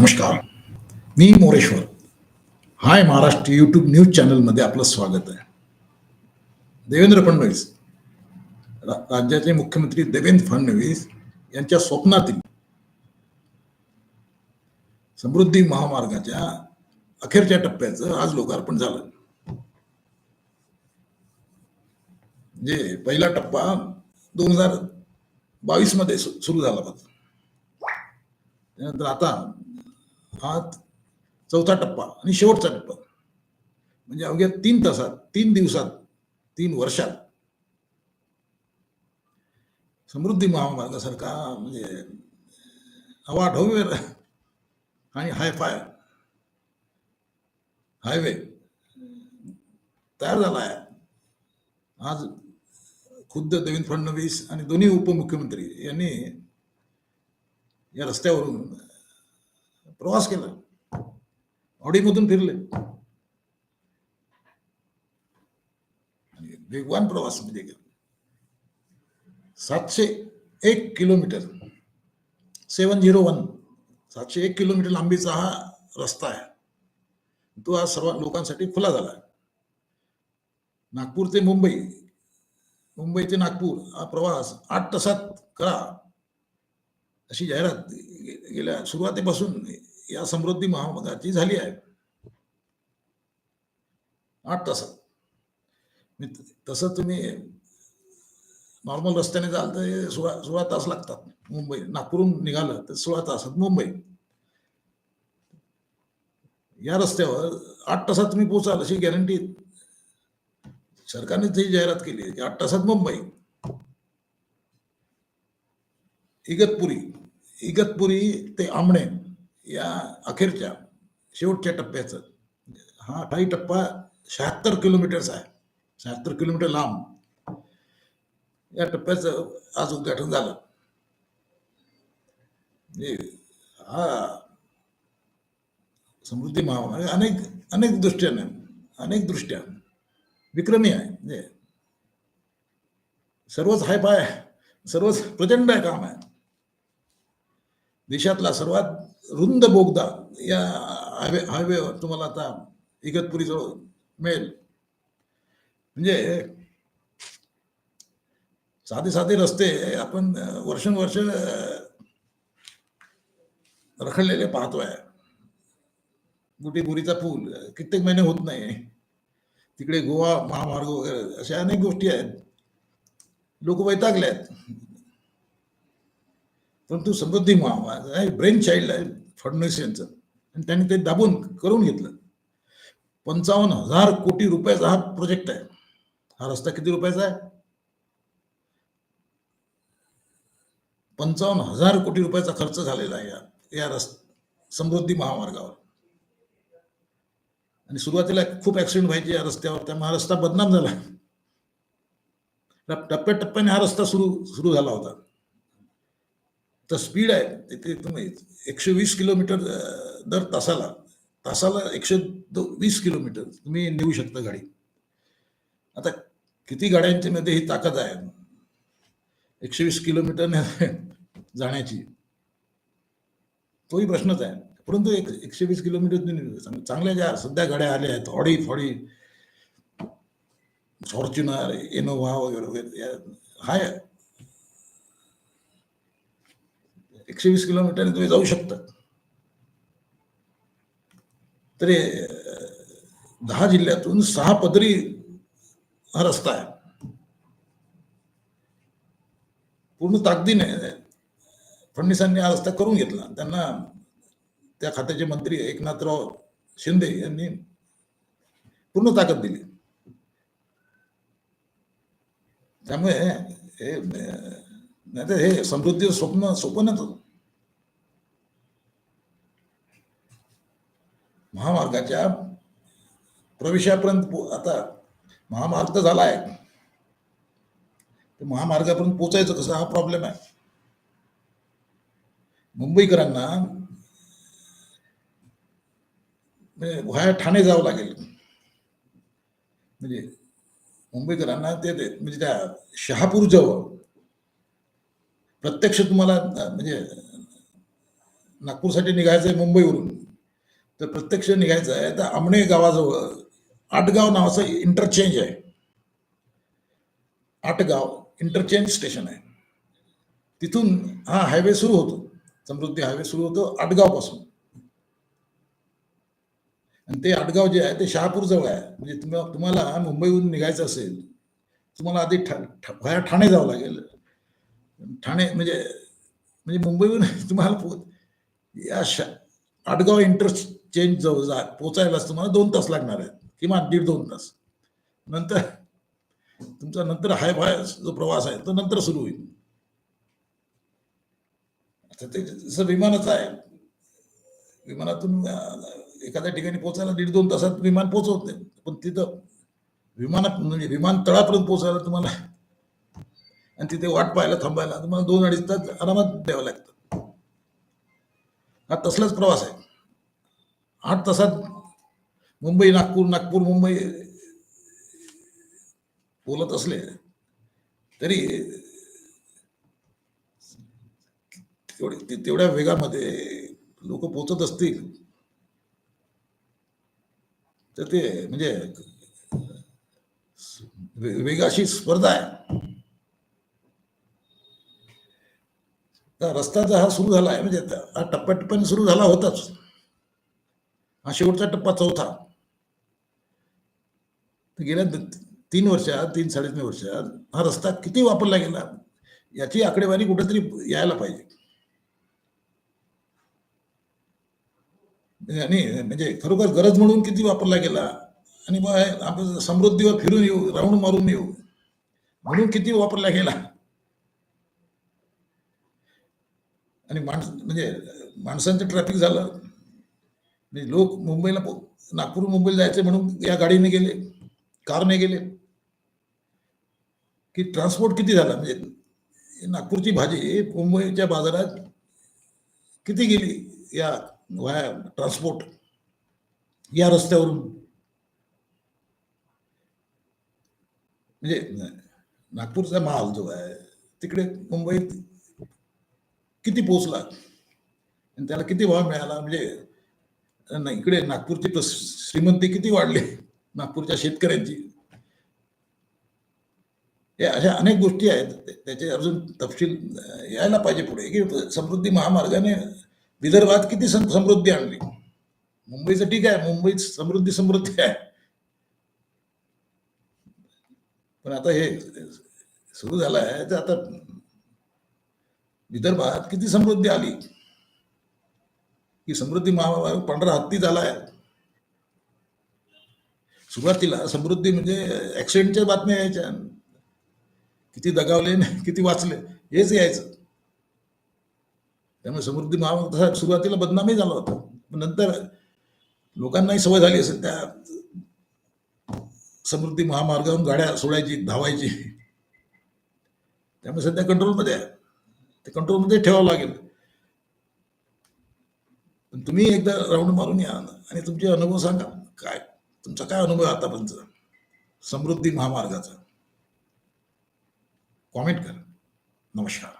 नमस्कार. मी Moreshwar. Hi Maharashtra YouTube news चॅनलमध्ये आपलं स्वागत आहे. देवेंद्र फडणवीस रा- राज्याचे मुख्यमंत्री देवेंद्र फडणवीस यांच्या स्वप्नातील समृद्धी महामार्गाच्या अखेरच्या टप्प्याचं आज लोकार्पण झालं. जे पहिला टप्पा दोन हजार बावीसमध्ये सुरू झाला होता. त्यानंतर आता हा चौथा टप्पा आणि शेवटचा टप्पा. म्हणजे अवघ्या तीन तासात तीन दिवसात तीन वर्षात. समृद्धी महामार्गासारखा म्हणजे हवा ढव्य आणि हायफाय हायवे तयार झाला आहे. आज खुद्द देवेंद्र फडणवीस आणि दोन्ही उपमुख्यमंत्री यांनी या रस्त्यावरून प्रवास केला. ऑडीमधून फिरले. आणि वेगवान प्रवास म्हणजे गेलो. सातशे एक किलोमीटर. सेवन झिरो वन. सातशे एक किलोमीटर लांबीचा हा रस्ता आहे. तो आज सर्व लोकांसाठी खुला झाला आहे. नागपूर ते मुंबई. मुंबई ते नागपूर हा प्रवास आठ तासात करा. अशी जाहिरात गेल्या सुरुवातीपासून या समृद्धी महामार्गाची झाली आहे. आठ तासात. मी तसं तुम्ही नॉर्मल रस्त्याने जाल तर सोळा सोळा तास लागतात. मुंबई नागपूरहून निघालं तर सोळा तासात मुंबई. या रस्त्यावर आठ तासात तुम्ही पोचाल अशी गॅरंटी सरकारने ती जाहिरात केली आहे की आठ तासात मुंबई. इगतपुरी इगतपुरी ते आमणे या अखेरच्या शेवटच्या टप्प्याचं. हा अठाई टप्पा शहात्तर किलोमीटरचा आहे. शहात्तर किलोमीटर लांब. या टप्प्याचं आज उद्घाटन झालं. म्हणजे हा समृद्धी महामार्ग अनेक अनेक दृष्ट्याने अनेक दृष्ट्या विक्रमी आहे. म्हणजे सर्वच हाय पाय सर्वच प्रचंड आहे काम आहे. देशातला सर्वात रुंद बोगदा या हायवे हायवेवर तुम्हाला आता इगतपुरी जवळ मिळेल. म्हणजे साधे साधे रस्ते आपण वर्षानुवर्ष रखडलेले पाहतोय. बुटीबुरीचा पूल कित्येक महिने होत नाही. तिकडे गोवा महामार्ग वगैरे अशा अनेक गोष्टी आहेत. लोक वैतागले आहेत परंतु समृद्धी महामार्ग आहे ब्रेन चाइल्ड आहे फडणवीस यांचं. आणि त्यांनी ते दाबून करून घेतलं. पंचावन्न हजार कोटी रुपयाचा हा प्रोजेक्ट आहे. हा रस्ता किती रुपयाचा आहे? पंचावन्न हजार कोटी रुपयाचा खर्च झालेला आहे या या रस् समृद्धी महामार्गावर. आणि सुरुवातीला खूप ऍक्सिडेंट व्हायचे या रस्त्यावर. त्यामुळे हा रस्ता बदनाम झाला. टप्प्याटप्प्याने हा रस्ता सुरू सुरू झाला होता. तर स्पीड आहे. तिथे तुम्ही एकशे वीस किलोमीटर दर तासाला. तासाला एकशे दो- वीस किलोमीटर. तुम्ही नेऊ शकता गाडी. आता किती गाड्यांच्या मध्ये ही ताकद आहे? एकशे वीस किलोमीटर जाण्याची. तोही प्रश्नच आहे. परंतु एक एकशे वीस किलोमीटर चांगल्या ज्या सध्या गाड्या आल्या आहेत ऑडी फॉडी फॉर्च्युनर इनोव्हा वगैरे वगैरे या- हाय. एकशे वीस किलोमीटरने तुम्ही जाऊ शकता. तरी दहा जिल्ह्यातून सहा पदरी हा रस्ता आहे. पूर्ण ताकदीने फडणवीसांनी हा रस्ता करून घेतला. त्यांना त्या खात्याचे मंत्री एकनाथराव शिंदे यांनी पूर्ण ताकद दिली. त्यामुळे हे नाही तर हे समृद्धीचं स्वप्न स्वप्नच. महामार्गाच्या प्रवेशापर्यंत आता महामार्ग तर झाला आहे ते महामार्गापर्यंत पोचायचं कसं? हा प्रॉब्लेम आहे. मुंबईकरांना म्हणजे व्हाया ठाणे जावं लागेल. म्हणजे मुंबईकरांना ते ते- म्हणजे त्या शहापूर जवळ प्रत्यक्ष तुम्हाला म्हणजे नागपूरसाठी निघायचं आहे मुंबईवरून. तर प्रत्यक्ष निघायचं आहे तर आमणे गावाजवळ आटगाव नावाचं इंटरचेंज आहे. आटगाव इंटरचेंज स्टेशन आहे. तिथून हा हायवे सुरू होतो. समृद्धी हायवे सुरू होतो आटगावपासून. आणि ते आटगाव जे आहे ते शहापूर जवळ आहे. म्हणजे तुम्हाला तुम्हाला मुंबईहून निघायचं असेल तुम्हाला आधी ठा ठा- ठाणे जावं लागेल. ठाणे म्हणजे म्हणजे मुंबईहून तुम्हाला पो या शा आटगाव इंटरचेंज जवळ जा पोचायलाच तुम्हाला दोन तास लागणार आहेत. किमान दीड दोन तास. नंतर तुमचा नंतर हाय फाय जो प्रवास आहे तो नंतर सुरू होईल. आता ते जसं विमानाचं आहे विमानातून एखाद्या ठिकाणी पोचायला दीड दोन तासात विमान पोचवते पण तिथं विमानात म्हणजे विमानतळापर्यंत पोचायला तुम्हाला आणि तिथे वाट पाहायला थांबायला. तुम्हाला दोन अडीच तास आरामात द्यावं लागतं. हा तसलाच प्रवास आहे. आठ तासात मुंबई नागपूर नागपूर मुंबई बोलत असले तरी तेवढ्या वेगामध्ये लोक पोचत असतील. तर ते म्हणजे वेगाशी स्पर्धा आहे. तर रस्ता जर हा सुरू झाला आहे म्हणजे आता हा टप्प्याटप्प्याने सुरू झाला होताच. हा शेवटचा टप्पा चौथा. तर गेल्या तीन वर्षात तीन साडेतीन वर्षात हा रस्ता किती वापरला गेला याची आकडेवारी कुठेतरी यायला पाहिजे. आणि म्हणजे खरोखर गरज म्हणून किती वापरला गेला आणि मग आपण समृद्धीवर फिरून येऊ राऊंड मारून येऊ म्हणून किती वापरला गेला. आणि माणस म्हणजे माणसांचं ट्रॅफिक झालं. म्हणजे लोक मुंबईला नागपूर मुंबईला जायचे म्हणून या गाडीने गेले कारने गेले. की ट्रान्सपोर्ट किती झाला? म्हणजे नागपूरची भाजी मुंबईच्या बाजारात किती गेली या वाया ट्रान्सपोर्ट या रस्त्यावरून. म्हणजे नागपूरचा माल जो आहे तिकडे मुंबईत किती पोचला आणि त्याला किती भाव मिळाला? म्हणजे इकडे नागपूरची श्रीमंती किती वाढली? नागपूरच्या शेतकऱ्यांची. या अशा अनेक गोष्टी आहेत. त्याचे अजून तपशील यायला पाहिजे पुढे. की समृद्धी महामार्गाने विदर्भात किती सम- समृद्धी आणली? मुंबईचं ठीक आहे. मुंबईत समृद्धी समृद्धी आहे. पण आता हे सुरू झालं आहे. तर आता विदर्भात किती समृद्धी आली? की समृद्धी महामार्ग पांढरा हत्ती झाला आहे सुरुवातीला समृद्धी म्हणजे ऍक्सिडेंटच्या बातम्या यायच्या. किती दगावले किती वाचले हेच यायचं. त्यामुळे समृद्धी महामार्ग तसा सुरुवातीला बदनामी झाला होता. पण नंतर लोकांनाही सवय झाली असेल त्या समृद्धी महामार्गावरून गाड्या सोडायची धावायची. त्यामुळे सध्या कंट्रोलमध्ये आहे. ते कंट्रोलमध्ये ठेवावं लागेल. पण तुम्ही एकदा राऊंड मारून या आणि तुमचे अनुभव सांगा. काय? तुमचा काय अनुभव आतापर्यंत? समृद्धी महामार्गाचा. कॉमेंट करा. नमस्कार.